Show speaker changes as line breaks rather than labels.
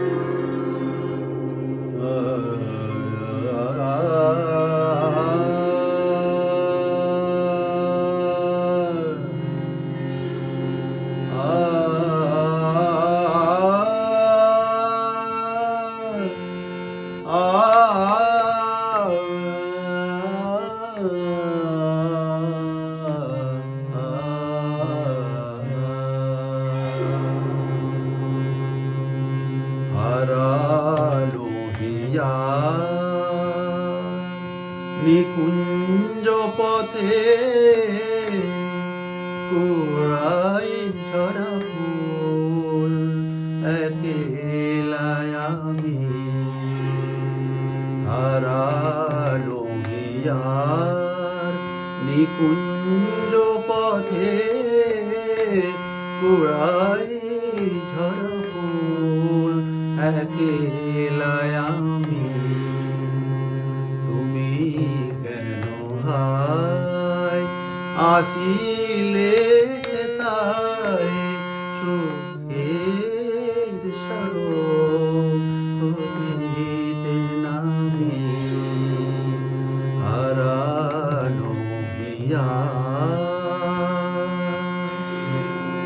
হারালো হিয়া নিকুঞ্জ পথে কুড়াই ঝরা ফুল একেলায় আমি। হারালো হিয়ার নিকুঞ্জ পথে কুড়াই ঝরা একেলায় আমি তুমি কেন হায় আসিলে?